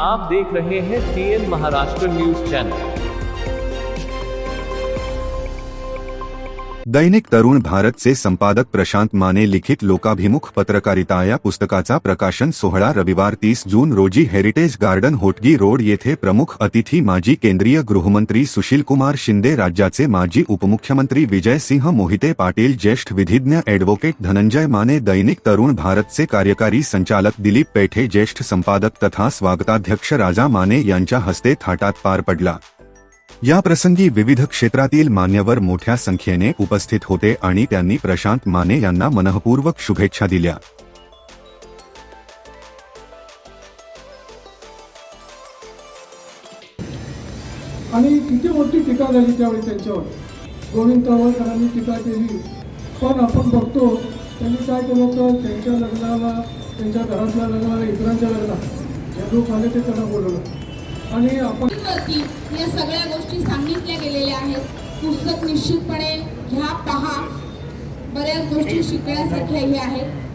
आप देख रहे हैं टीएन महाराष्ट्र न्यूज चैनल दैनिक तरुण भारतचे संपादक प्रशांत माने लिखित लोकाभिमुख पत्रकारिता या पुस्तकाचा प्रकाशन सोहळा रविवार तीस जून रोजी हेरिटेज गार्डन होटगी रोड येथे प्रमुख अतिथी माजी केंद्रीय गृहमंत्री सुशीलकुमार शिंदे, राज्याचे माजी उपमुख्यमंत्री विजयसिंह मोहिते पाटील, ज्येष्ठ विधिज्ञ ॲडव्होकेट धनंजय माने, दैनिक तरुण भारतचे कार्यकारी संचालक दिलीप पेठे, ज्येष्ठ संपादक तथा स्वागताध्यक्ष राजा माने यांच्या हस्ते थाटात पार पडला. या प्रसंगी विविध क्षेत्रातील मान्यवर मोठ्या संख्येने उपस्थित होते आणि त्यांनी प्रशांत माने यांना मनःपूर्वक शुभेच्छा दिल्या. आणि किती मोठी टीका झाली त्यावेळी त्यांच्यावर. गोविंद तळवळकरांनी टीका केली. पण आपण बघतो त्यांनी काय केलं होतं? त्यांच्या लग्नाला त्यांच्या घरातल्या लग्नाला इतरांच्या लग्नात जे लोक आले ते त्यांना बोलवलं. आणि आपण या सगळ्या गोष्टी सांगितल्या गेलेल्या आहेत. पुस्तक निश्चितपणे घ्या पहा. बऱ्याच गोष्टी शिकण्यासारख्याही आहेत.